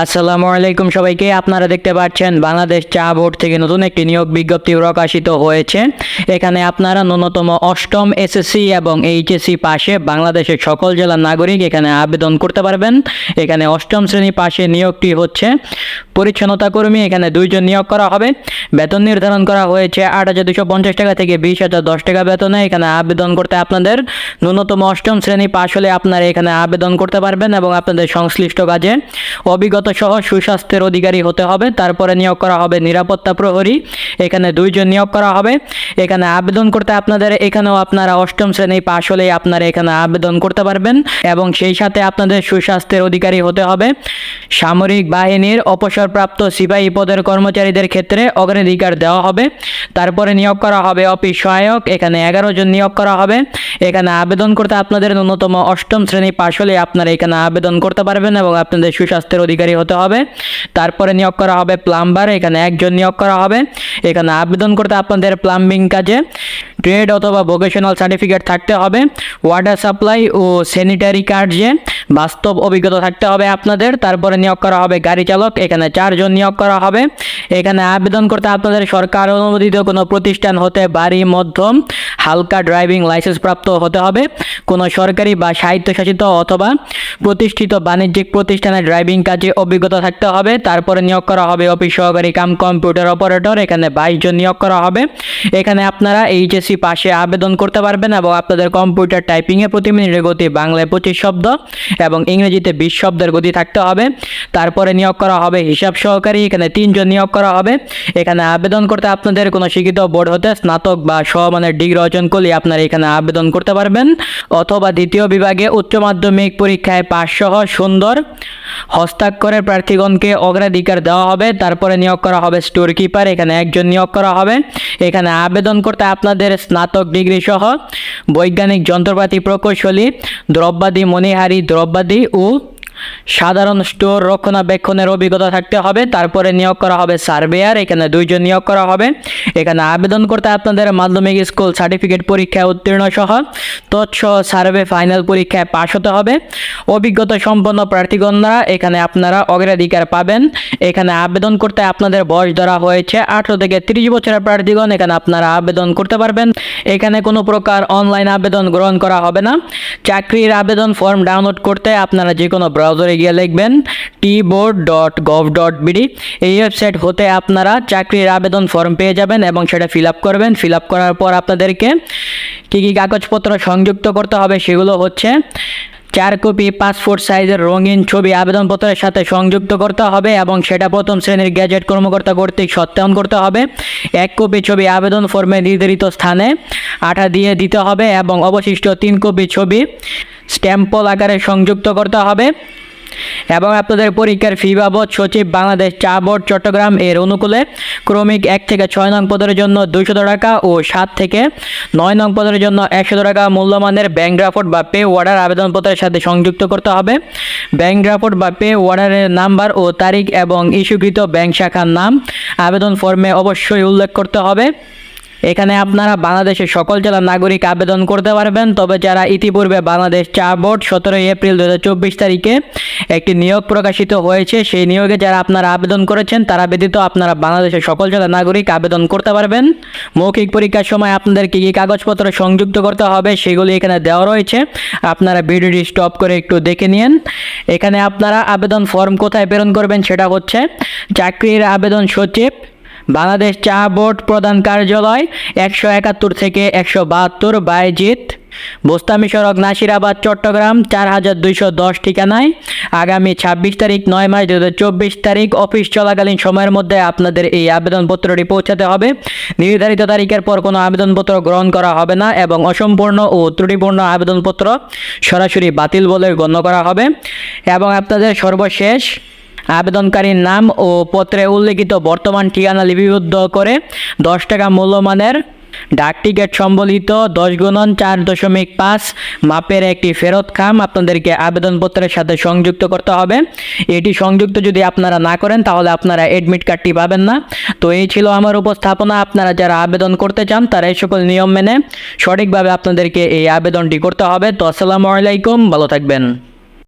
আসসালামু আলাইকুম সবাইকে, আপনারা দেখতে পাচ্ছেন বাংলাদেশ চা বোর্ড থেকে নতুন একটি নিয়োগ বিজ্ঞপ্তি প্রকাশিত হয়েছে। এখানে আপনারা ন্যূনতম অষ্টম এসএসসি এবং এইচএসসি পাশে বাংলাদেশের সকল জেলার নাগরিক এখানে আবেদন করতে পারবেন। এখানে অষ্টম শ্রেণি পাশে নিয়োগটি হচ্ছে। পরিচ্ছন্নতা কর্মী, এখানে দুইজন নিয়োগ করা হবে। বেতন নির্ধারণ করা হয়েছে আট হাজার দুশো পঞ্চাশ টাকা থেকে বিশ হাজার দশ টাকা বেতনে এখানে আবেদন করতে আপনাদের। ন্যূনতম অষ্টম শ্রেণি পাশ হলে আপনারা এখানে আবেদন করতে পারবেন এবং আপনাদের সংশ্লিষ্ট কাজে অভিজ্ঞতা সহ সুস্বাস্থ্যের অধিকারী হতে হবে। তারপরে নিয়োগ করা হবে নিরাপত্তা প্রহরী। এখানে দুইজন নিয়োগ করা হবে। এখানে আবেদন করতে আপনাদের, এখানেও আপনারা অষ্টম শ্রেণি পাশ হলেই আপনারা এখানে আবেদন করতে পারবেন এবং সেই সাথে আপনাদের সুস্বাস্থ্যের অধিকারী হতে হবে। সামরিক বাহিনীর অবসরপ্রাপ্ত সিপাহী পদের কর্মচারীদের ক্ষেত্রে অগ্রাধিকার দেওয়া হবে। তারপরে নিয়োগ করা হবে অফিস সহায়ক। এখানে এগারো জন নিয়োগ করা হবে। এখানে আবেদন করতে আপনাদের ন্যূনতম অষ্টম শ্রেণি পাশ হলে আপনারা এখানে আবেদন করতে পারবেন এবং আপনাদের সুস্বাস্থ্যের অধিকারী হতে হবে। তারপরে নিয়োগ করা হবে প্লাম্বার এখানে একজন নিয়োগ করা হবে। এখানে আবেদন করতে আপনাদের প্লাম্বিং কাজে ট্রেড অথবা ভোকেশনাল সার্টিফিকেট থাকতে হবে। ওয়াটার সাপ্লাই ও স্যানিটারি কার্ডে বাস্তব অভিজ্ঞতা থাকতে হবে আপনাদের, তারপরে নিয়োগ করা হবে গাড়ি চালক, এখানে চারজন নিয়োগ করা হবে। এখানে আবেদন করতে আপনাদের সরকার অনুমোদিত কোনো প্রতিষ্ঠান হতে বাড়ি মধ্যম, হালকা ড্রাইভিং লাইসেন্স প্রাপ্ত হতে হবে। কোনো সরকারি বা স্বায়ত্তশাসিত অথবা প্রতিষ্ঠিত বাণিজ্যিক প্রতিষ্ঠানে ড্রাইভিং কাজে অভিজ্ঞতা থাকতে হবে। তারপরে নিয়োগ করা হবে অফিস সহকারী কাম কম্পিউটার অপারেটর, এখানে বাইশ জন নিয়োগ করা হবে। এখানে আপনারা এইচএসসি পাশে আবেদন করতে পারবেন এবং আপনাদের কম্পিউটার টাইপিংয়ে প্রতি মিনিটের গতি বাংলায় পঁচিশ শব্দ এবং ইংরেজিতে বিশ শব্দের গতি থাকতে হবে। তারপরে নিয়োগ করা হবে হিসাব সহকারী, এখানে তিনজন নিয়োগ করা হবে। এখানে আবেদন করতে আপনাদের কোনো শিক্ষিত বোর্ড হতে স্নাতক বা সমমানের ডিগ্রি অর্জন করলে আপনারা এখানে আবেদন করতে পারবেন। অথবা দ্বিতীয় বিভাগে উচ্চ মাধ্যমিক পরীক্ষায় পাশ সহ সুন্দর হস্তাক্ষরের প্রার্থীগণকে অগ্রাধিকার দেওয়া হবে। তারপরে নিয়োগ করা হবে স্টোর কিপার এখানে একজন নিয়োগ করা হবে। এখানে আবেদন করতে আপনাদের স্নাতক ডিগ্রি সহ বৈজ্ঞানিক যন্ত্রপাতি প্রকৌশলী দ্রব্যাদি মনিহারি মণিহারি দ্রব্যাদি ও সাধারণ স্টোর, রক্ষণাবেক্ষণের অভিজ্ঞতা থাকতে হবে, তারপরে নিয়োগ করা হবে সার্ভেয়ার, এখানে দুইজন নিয়োগ করা হবে। এখানে আবেদন করতে আপনাদের মাধ্যমিক স্কুল সার্টিফিকেট পরীক্ষায় উত্তীর্ণ সহ তৎসহ সার্ভে ফাইনাল পরীক্ষায় পাশ হতে হবে। অভিজ্ঞতা সম্পন্ন প্রার্থীগণরা এখানে আপনারা অগ্রাধিকার পাবেন। এখানে আবেদন করতে আপনাদের বয়স ধরা হয়েছে আঠেরো থেকে তিরিশ বছরের প্রার্থীগণ, এখানে আপনারা আবেদন করতে পারবেন। এখানে কোনো প্রকার অনলাইন আবেদন গ্রহণ করা হবে না। চাকরির আবেদন ফর্ম ডাউনলোড করতে আপনারা যে কোনো ব্রাউজারে গিয়ে লিখবেন T board dot gov dot BD এই ওয়েবসাইট হতে আপনারা চাকরির আবেদন ফর্ম পেয়ে যাবেন এবং সেটা ফিল আপ করবেন। ফিল আপ করার পর আপনাদেরকে কী কী কাগজপত্র সংযুক্ত করতে হবে সেগুলো হচ্ছে চার কপি পাসপোর্ট সাইজের রঙিন ছবি, আবেদনপত্রের সাথে সংযুক্ত করতে হবে এবং সেটা প্রথম শ্রেণির গ্যাজেট কর্মকর্তা কর্তৃক সত্যায়ন করতে হবে। এক কপি ছবি আবেদন ফর্মে নির্ধারিত স্থানে আঠা দিয়ে দিতে হবে এবং অবশিষ্ট তিন কপি ছবি স্ট্যাম্পল আকারে সংযুক্ত করতে হবে। এবং আপনাদের পরীক্ষার ফি বাবদ সচিব বাংলাদেশ চা বোর্ড চট্টগ্রাম এর অনুকূলে ক্রমিক এক থেকে ছয় নং পদের জন্য দুইশত টাকা ও সাত থেকে নয় নং পদের জন্য একশত টাকা মূল্যমানের ব্যাংক ড্রাফট বা পে অর্ডার আবেদনপত্রের সাথে সংযুক্ত করতে হবে। ব্যাংক ড্রাফট বা পে অর্ডারের নাম্বার ও তারিখ এবং ইস্যুকৃত ব্যাংক শাখার নাম আবেদন ফর্মে অবশ্যই উল্লেখ করতে হবে। এখানে আপনারা বাংলাদেশের সকল জেলার নাগরিক আবেদন করতে পারবেন। তবে যারা ইতিপূর্বে বাংলাদেশ চা বোর্ড সতেরোই এপ্রিল দু হাজার চব্বিশ তারিখে একটি নিয়োগ প্রকাশিত হয়েছে, সেই নিয়োগে যারা আপনারা আবেদন করেছেন, তারা ব্যতীত আপনারা বাংলাদেশের সকল জেলার নাগরিক আবেদন করতে পারবেন। মৌখিক পরীক্ষার সময় আপনাদের কী কী কাগজপত্র সংযুক্ত করতে হবে, সেগুলি এখানে দেওয়া রয়েছে। আপনারা ভিডিওটি স্টপ করে একটু দেখে নিন। এখানে আপনারা আবেদন ফর্ম কোথায় প্রেরণ করবেন সেটা হচ্ছে, চাকরির আবেদন সচিব বাংলাদেশ চা বোর্ড প্রধান কার্যালয় একশো একাত্তর থেকে একশো বাহাত্তর বাইজিৎ। বোস্তামি সড়ক নাসিরাবাদ, চট্টগ্রাম চার হাজার দুইশো দশ ঠিকানায়। আগামী ছাব্বিশ তারিখ, নয় মাস দু চব্বিশ তারিখ, অফিস চলাকালীন সময়ের মধ্যে আপনাদের এই আবেদনপত্রটি পৌঁছাতে হবে। নির্ধারিত তারিখের পর কোনো আবেদনপত্র গ্রহণ করা হবে না এবং অসম্পূর্ণ ও ত্রুটিপূর্ণ আবেদনপত্র সরাসরি বাতিল বলে গণ্য করা হবে। এবং আপনাদের সর্বশেষ আবেদনকারীর নাম ও পত্রে উল্লেখিত বর্তমান ঠিকানা লিপিবদ্ধ করে দশ টাকা মূল্যমানের ডাক টিকিট সম্বলিত দশ গুণন চার দশমিক পাঁচ মাপের একটি ফেরত খাম আপনাদেরকে আবেদনপত্রের সাথে সংযুক্ত করতে হবে। এটি সংযুক্ত যদি আপনারা না করেন তাহলে আপনারা অ্যাডমিট কার্ডটি পাবেন না। তো এই ছিল আমার উপস্থাপনা। আপনারা যারা আবেদন করতে চান তারা এই সকল নিয়ম মেনে সঠিকভাবে আপনাদেরকে এই আবেদনটি করতে হবে। তো আসসালামু আলাইকুম। ভালো থাকবেন।